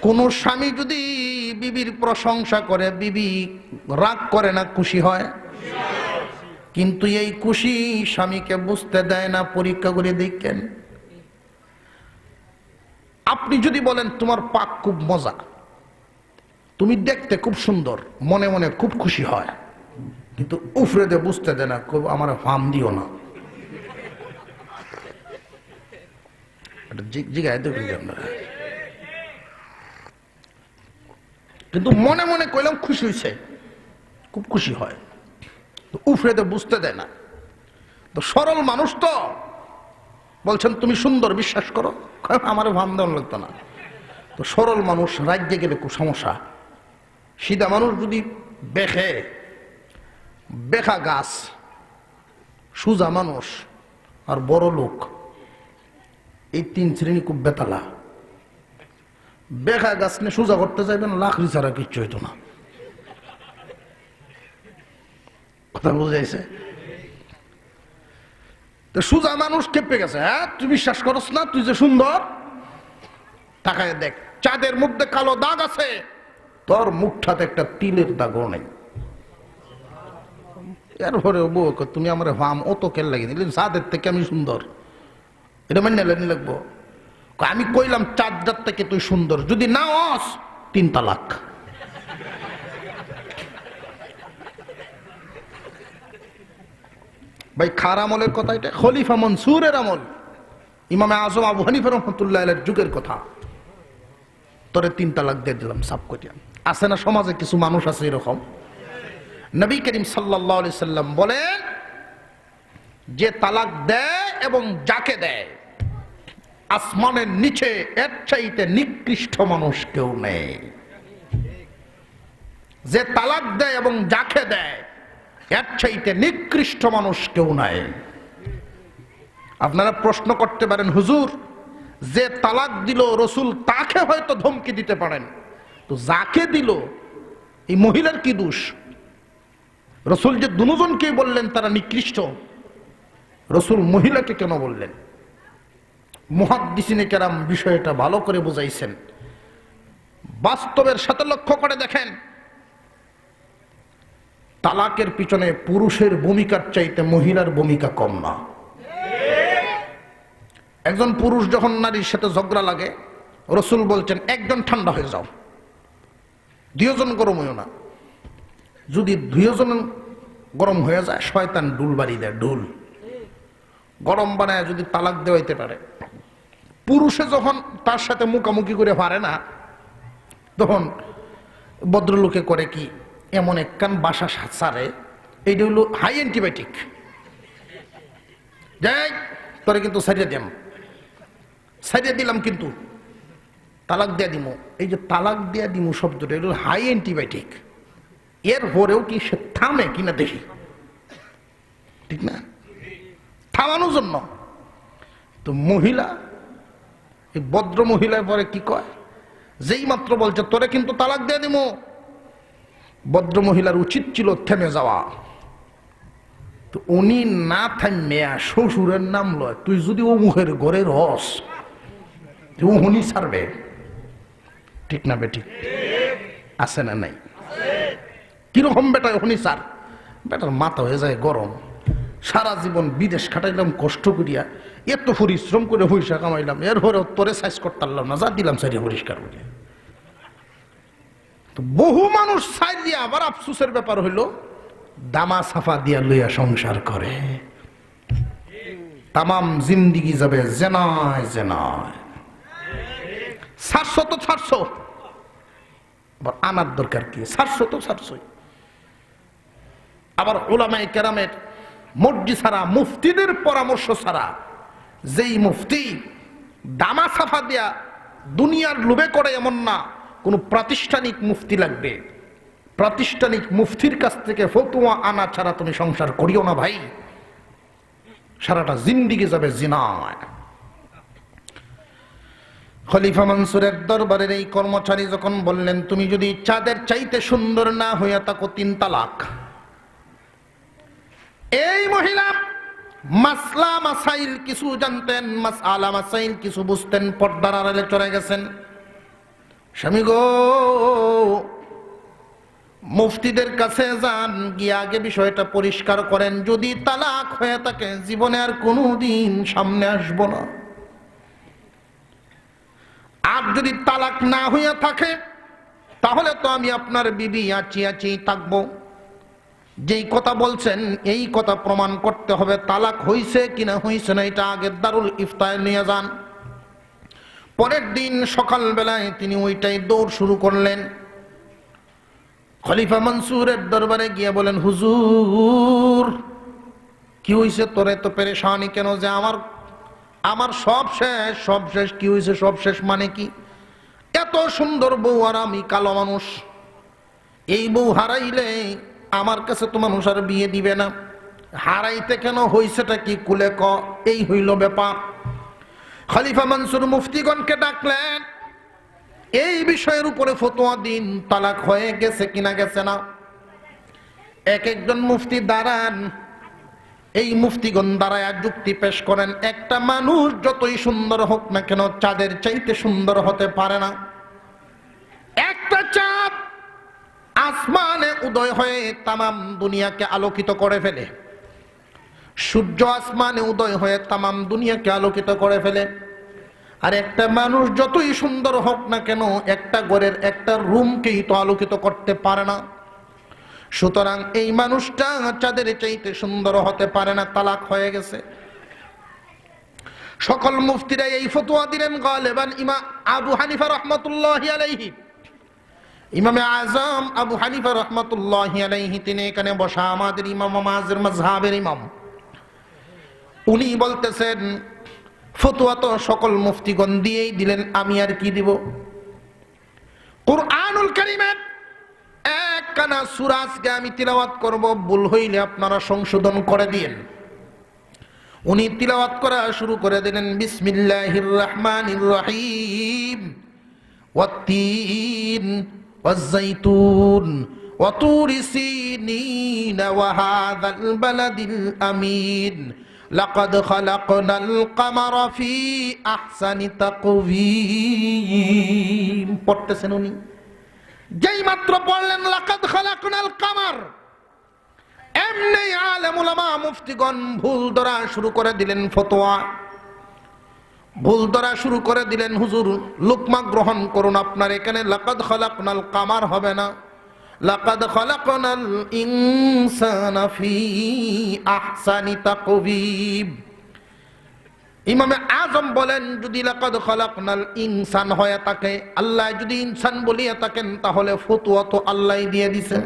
কোন স্বামী যদি বিবির প্রশংসা করে, বিবি রাগ করে না, খুশি হয়? কিন্তু এই খুশি স্বামীকে বুঝতে দেয় না, পরীক্ষা করে দেখেন। আপনি যদি বলেন, তোমার পাক খুব মজা। তুমি দেখতে খুব সুন্দর, মনে মনে খুব খুশি হয়। কিন্তু উফরে দিয়ে বুঝতে দেয় না, খুব আমার ফার্ম দিও না। এটা জি- জিগায় দেখুন আপনারা। কিন্তু মনে মনে কইলাম খুশি হয়েছে খুব খুশি হয়। উফরে তো বুঝতে দেয় না। তো সরল মানুষ তো। বলছেন, তুমি সুন্দর, বিশ্বাস করো? আমার ভাম দেওয়ার লাগতো না। তো সরল মানুষ রাজ্যে গেলে খুব সমস্যা। সিধা মানুষ যদি বেখে, বেখা গাছ, সুজা মানুষ আর বড় লোক, এই তিন শ্রেণি খুব বেতালা। বেখা গাছ নিয়ে সোজা করতে চাইবেন লাখড়ি ছাড়া কিচ্ছু হইতো না। কথা বুঝাইছে সুজা মানুষ কেঁপে গেছে হ্যাঁ? তুই বিশ্বাস করস না? তুই যে সুন্দর? তাকায় দেখ, চাঁদের মধ্যে কালো দাগ আছে। তোর মুখটাতে একটা তিলের দাগও নেই। এরপরে তুমি আমার ভাম অত কেল লাগিয়ে দিলি চাঁদের থেকে আমি সুন্দর। এটা মানে লেনি লাগবো। আমি কইলাম চাঁদটার থেকে তুই সুন্দর, যদি না হস, তিন তালাক। ভাই, খার আমলের কথা এটা? খলিফা মনসুরের আমল। ইমামে আজম আবু হানিফা রহমতুল্লাহ যুগের কথা। তোরে তিন তালাক দিয়ে দিলাম সাপ করিয়া আছে না সমাজে কিছু মানুষ আছে এরকম? নবী করিম সাল্লাহ সাল্লাম বলেন, যে তালাক দেয় এবং যাকে দেয় আসমানের নিচে, এর চাইতে নিকৃষ্ট মানুষ কেউ নেই। যে তালাক দেয় এবং যাকে দেয়, এর চাইতে নিকৃষ্ট মানুষ কেউ নাই। আপনারা প্রশ্ন করতে পারেন, হুজুর, যে তালাক দিল, রসুল তাকে হয়তো ধমকি দিতে পারেন। তো যাকে দিল, এই মহিলার কি দোষ? রসুল যে দুজনকে বললেন, তারা নিকৃষ্ট। রসুল মহিলাকে কেন বললেন? মহাদ্দিসিনে কেরাম বিষয়টা ভালো করে বুঝাইছেন। বাস্তবের সাথে লক্ষ্য করে দেখেন। তালাকের পিছনে পুরুষের ভূমিকার চাইতে মহিলার ভূমিকা কম না। একজন পুরুষ যখন নারীর সাথে ঝগড়া লাগে, রসুল বলছেন, একজন ঠান্ডা হয়ে যাও। দুজন গরম হইও না। যদি দুজন গরম হয়ে যায়, শয়তান ডুল বাড়ি দেয়, ডুল। গরম বানায় যদি তালাক দেওয়াইতে পারে। পুরুষে যখন তার সাথে মুখামুখি করে পারে না, তখন ভদ্রলোকে করে কি, এমন একখান বাসা সারে, এইটা হলো হাই অ্যান্টিবায়োটিক যাই, তোরে কিন্তু সারিয়ে দিলাম সারিয়ে দিলাম কিন্তু তালাক দিয়া দিমু। এই যে তালাক দিয়া দিমু শব্দটা, এটা হাই অ্যান্টিবায়োটিক এর পরেও কি সে থামে কিনা দেখি। ঠিক না? থামানোর জন্য। তো মহিলা এই ভদ্র মহিলার পরে কি কয়? যেই মাত্র বলছে, তোরে কিন্তু তালাক দিয়ে দিমু। ভদ্র মহিলার উচিত ছিল থেমে যাওয়া। তো উনি না থামিয়া শ্বশুরের নাম লয়। তুই যদি ও মুখের ঘরের ও উনি ছাড়বে। ঠিক না বেটি? আছে না নাই? কীরকম বেটা উনি সার বেটার মাথা হয়ে যায় গরম। সারা জীবন বিদেশ খাটাইলাম, কষ্ট করিয়া এত পরিশ্রম করে পয়সা কামাইলাম, এরপরে তোরে সাইজ করতে না, যা দিলাম সাইডে পরিষ্কার করে। তো বহু মানুষ সাইড দিয়ে আবার আফসুসের ব্যাপার হইল, দামা সাফা দিয়া লইয়া সংসার করে। তামাম জিন্দিগি যাবে জেনায় জেনায়। সাতশো তো সাতশো আনার দরকার কি? সাতশো তো সাতশোই আবার ওলামাই কেরামের মসজি ছাড়া, মুফতিদের পরামর্শ ছাড়া যেই মুফতি দামা সাফা দেয়া দুনিয়ার লোভে করে এমন না, কোনো প্রাতিষ্ঠানিক মুফতি লাগবে। প্রাতিষ্ঠানিক মুফতির কাছ থেকে ফতুয়া আনা ছাড়া তুমি সংসার করিও না ভাই। সারাটা জিন্দিগি যাবে জিনায়। খলিফা মনসুরের দরবারের এই কর্মচারী যখন বললেন, তুমি যদি চাঁদের চাইতে সুন্দর না হইয়া তাকো তিন তালাক। এই মহিলা মাসলা মাসাইল কিছু জানতেন, মাসআলা মাসাইল কিছু বুঝতেন, পর্দার আড়ালে চলে গেছেন। স্বামী গো, মুফতিদের কাছে যান, গিয়ে আগে বিষয়টা পরিষ্কার করেন। যদি তালাক হয়ে থাকে, জীবনে আর কোনো দিন সামনে আসব না। আর যদি তালাক না হইয়া থাকে, তাহলে তো আমি আপনার বিবি আছি আছি থাকব। যেই কথা বলছেন, এই কথা প্রমাণ করতে হবে, তালাক হইছে কিনা হইছে না, এটা আগের দারুল ইফতায় নিয়ে যান। পরের দিন সকালবেলায় তিনি ওইটাই দৌড় শুরু করলেন। খলিফা মনসুরের দরবারে গিয়ে বলেন, হুজুর, কি হইছে তোরে তো পেরেশানি কেন যে আমার আমার সব শেষ সব শেষ, কি হয়েছে সব শেষ মানে কি? এত সুন্দর বউ আর আমি কালো মানুষ। এই বউ হারাইলে আমার কাছে তো মানুষ আর বিয়ে দিবে না। হারাইতে কেন হইছেটা কি কুলে ক? এই হইল ব্যাপার। খলিফা মনসুর মুফতিগণকে ডাকলেন, এই বিষয়ের উপরে ফতোয়া দিন, তালাক হয়ে গেছে কিনা গেছে না। এক একজন মুফতি দাঁড়ান, এই মুফতিগণ দাঁড়ায় যুক্তি পেশ করেন, একটা মানুষ যতই সুন্দর হোক না কেন, চাঁদের চাইতে সুন্দর হতে পারে না একটা চাঁদ আসমানে উদয় হয়ে তামাম দুনিয়াকে আলোকিত করে ফেলে। সূর্য আসমানে উদয় হয়ে তামাম দুনিয়াকে আলোকিত করে ফেলে। আর একটা মানুষ যতই সুন্দর হোক না কেন, একটা ঘরের একটা রুমকেই তো আলোকিত করতে পারে না। সুতরাং এই মানুষটা চাঁদের চাইতে সুন্দর হতে পারে না, তালাক হয়ে গেছে। সকল মুফতিরা এই ফতোয়া দিলেন, গালেবান ইমা আবু হানিফা রহমতুল্লাহ আলাইহি। ইমামে আজম আবু হানিফা রহমতুল্লাহ আলাইহি, তিনি এখানে বসা আমাদের ইমাম মাঝের মাজহাবের ইমাম। উনি বলতেছেন, ফতুয়া তো সকল মুফতিগণ দিয়েই দিলেন, আমি আর কি দিব? কুরআনুল কারীমের এক কানা সুরাজকে আমি তিলাওয়াত করব, ভুল হইলে আপনারা সংশোধন করে দিয়েন। উনি তিলাওয়াত করা শুরু করে দিলেন, বিসমিল্লাহির রহমানির রহিম, ওয়াত্তিন। ওয়াজ্জাইতুন وطور سينين وهذا البلد الأمين لقد خلقنا القمر في أحسن تقويم পড়তেছেন উনি যেই মাত্র পড়লেন লাকাদ খালাকনাল কামার এমনি আলেম উলামা মুফতিগণ ভুল ধরা শুরু করে দিলেন ফতোয়া ভুল ধরা শুরু করে দিলেন, হুজুর, লুকমা গ্রহণ করুন আপনার, এখানে লাকাদ খালাকনাল কামার হবে না। লাকাদ খালাকনাল ইনসানা ফি আহসানি তাকবীব ইমামে আজম বলেন, যদি লাকাদ খালাকনাল ইনসান হয়ে থাকে, আল্লাহ যদি ইনসান বলিয়া থাকেন, তাহলে ফতুয়া তো আল্লাহ দিয়ে দিছেন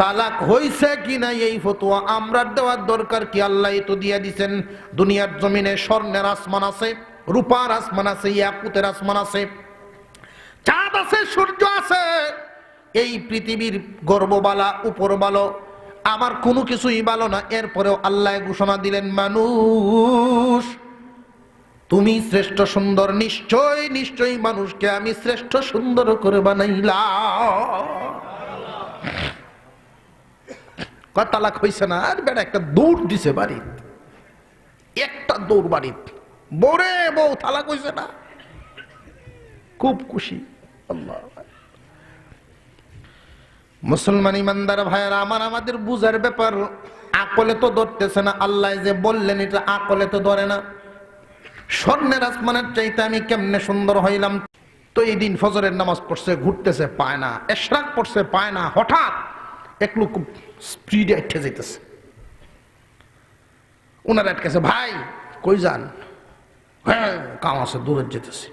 তালাক হইছে কি নাই এই ফতুয়া আমরা দেওয়ার দরকার কি? আল্লাহ তো দিয়ে দিছেন। দুনিয়ার জমিনে স্বর্ণের আসমান আছে, রূপার আসমান আছে, ইয়াকুতের আসমান আছে। চাঁদ আছে, সূর্য আছে। এই পৃথিবীর গর্ববালা উপরবালো, আমার কোনো কিছুই ভালো না। এরপরেও আল্লাহ ঘোষণা দিলেন, মানুষ, তুমি শ্রেষ্ঠ সুন্দর, নিশ্চয় নিশ্চয়ই মানুষকে আমি শ্রেষ্ঠ সুন্দর করে বানাইলাম। কয়, তালাক হইছে না? আর বেড়া একটা দৌড় দিছে বাড়িত। একটা দৌড় বাড়িত। বরে বউ, তালাক হইছে না? খুব খুশি। আল্লাহ। মুসলমান ইমানদার ভাইয়ারা, আমার আমাদের বুঝার ব্যাপার, আকলে তো ধরতেছে না। আল্লাহ যে বললেন, এটা আকলে তো ধরে না। স্বর্ণের আসমানের চাইতে আমি কেমনে সুন্দর হইলাম? তো এই দিন ফজরের নামাজ পড়ছে, ঘুরতেছে, পায় না। এশরাক পড়ছে, পায় না। হঠাৎ এক স্পিডে আটকে যাইতেছে। ওনার আটকেছে ভাই, কই যান? হ্যাঁ কাম আছে, দূরে যেতেছে।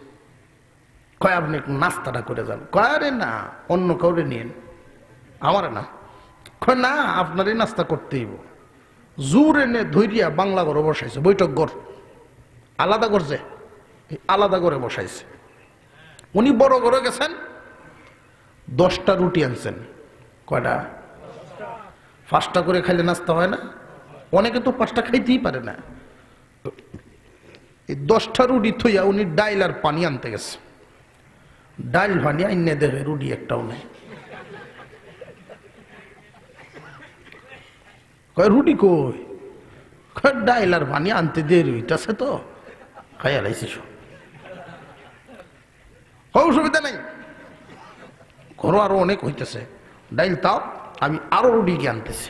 কয়, আপনি একটু নাস্তাটা করে যান। কয়, আরে না, অন্য কাউরে নিন আমার না? কয়, না, আপনারই নাস্তা করতেই জোর এনে ধৈরিয়া বাংলা ঘরে বসাইছে, বৈঠক ঘর। আলাদা করছে আলাদা করে বসাইছে। উনি বড় ঘরে গেছেন? দশটা রুটি আনছেন। কয়টা? পাঁচটা করে খাইলে নাস্তা হয় না? অনেকে তো পাঁচটা খাইতেই পারে না। এই দশটা রুটি থইয়া উনি ডাইল আর পানি আনতে গেছে। ডাইল পানি আইনে দেবে রুটি একটাও নেই। কয়, রুটি কই? কয়, ডাইল আর পানি আনতে দেরি হইতাছে তো। খাইয়া লাইছি সব। অসুবিধা নাই। ঘরো আরও অনেক হইতেছে। ডাইল তাও আমি আরও রুটি গিয়ে আনতেছি?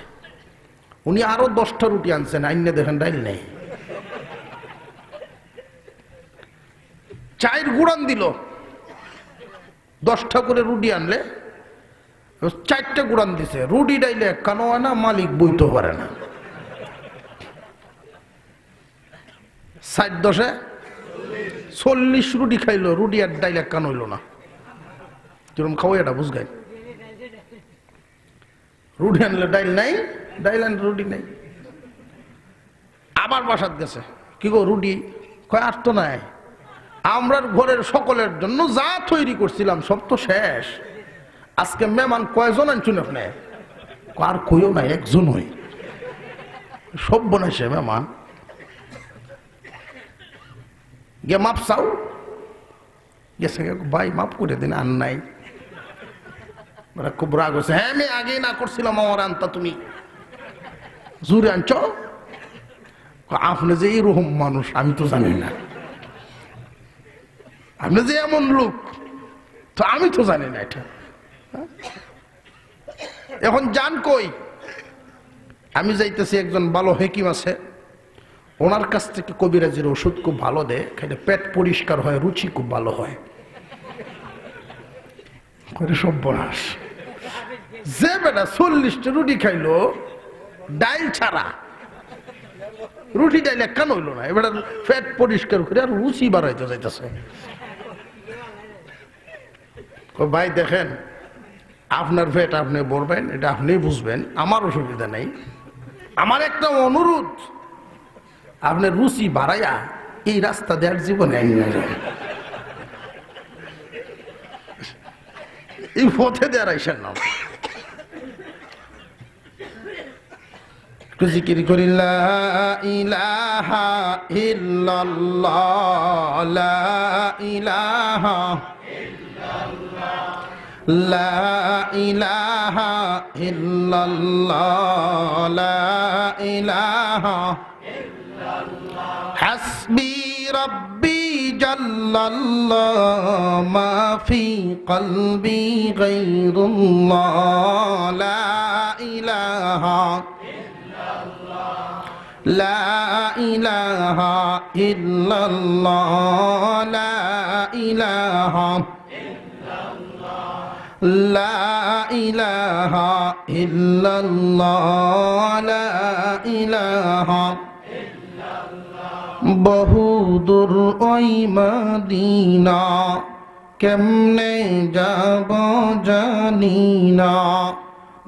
উনি আরও দশটা রুটি আনছেন, আইনে দেখেন ডাইল নেই। চায়ের গুড়ান দিল। দশটা করে রুটি আনলে, চারটা গুড়ান দিছে। রুটি ডাইলে কানো না, মালিক বইতে পারে না। ষাট দশে চল্লিশ রুটি খাইলো, রুটি আর ডাইল কান হইল না। কিরম খাওয়াই এটা বুঝগাই রুটি আনলে ডাইল নাই, ডাইল আনলে রুটি নাই। আবার বাসাত গেছে। কি গো রুটি? কয়, আর তো নাই। আমরা ঘরের সকলের জন্য যা তৈরি করছিলাম, সব তো শেষ। আজকে মেহমান কয়জন আনছুন আপনি? আর কইও নাই, একজন হই। সব বনাইছে মেহমান। গে মাপ চাও? গেছে ভাই, মাপ করে দিন, আর নাই। ওরা খুব রাগ হচ্ছে হ্যাঁ আমি আগেই না করছিলাম আমার আনতা, তুমি। জুড়ে আনছ? আপনি যে এরকম মানুষ, আমি তো জানি না। আপনি যে এমন লোক, তো আমি তো জানি না এটা। হ্যাঁ? এখন যান কই? আমি যাইতেছি, একজন ভালো হেকিম আছে। ওনার কাছ থেকে কবিরাজের ওষুধ খুব ভালো দেয়, খাইলে পেট পরিষ্কার হয়, রুচি খুব ভালো হয়। করে সব বনাস যে বেটা চল্লিশটা রুটি খাইলো, ডাইল ছাড়া। রুটি ডাইল কেন হইল না, এবার পেট পরিষ্কার করে আর রুচি বাড়াইতে যাইতেছে। ভাই দেখেন, আপনার পেট আপনি বলবেন এটা আপনি বুঝবেন, আমার অসুবিধা নেই। আমার একটা অনুরোধ, আপনি রুচি বাড়াইয়া এই রাস্তা দেওয়ার জীবনে আইন না এই পথে দেয়ার আইসেন না একটু জিকির করি ইলাহা ইল্লাল্লাহ, লা ইলাহা লা ইলাহা ইল্লাল্লাহ, লা ইলাহা হাসবি রব্বি جل الله ما في قلبي غير الله. لا إله لا إله إلا الله. لا إله لا إله إلا الله. لا إله বহুদূর ওই মদিনা, কেমনে যাব জানি না।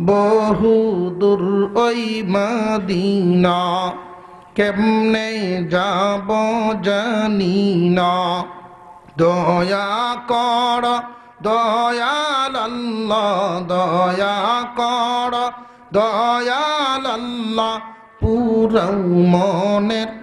বহুদূর ওই মদিনা, কেমনে যাব জানি না। দয়া কর দয়াল দয়া কর দয়াল পুরৌ মনের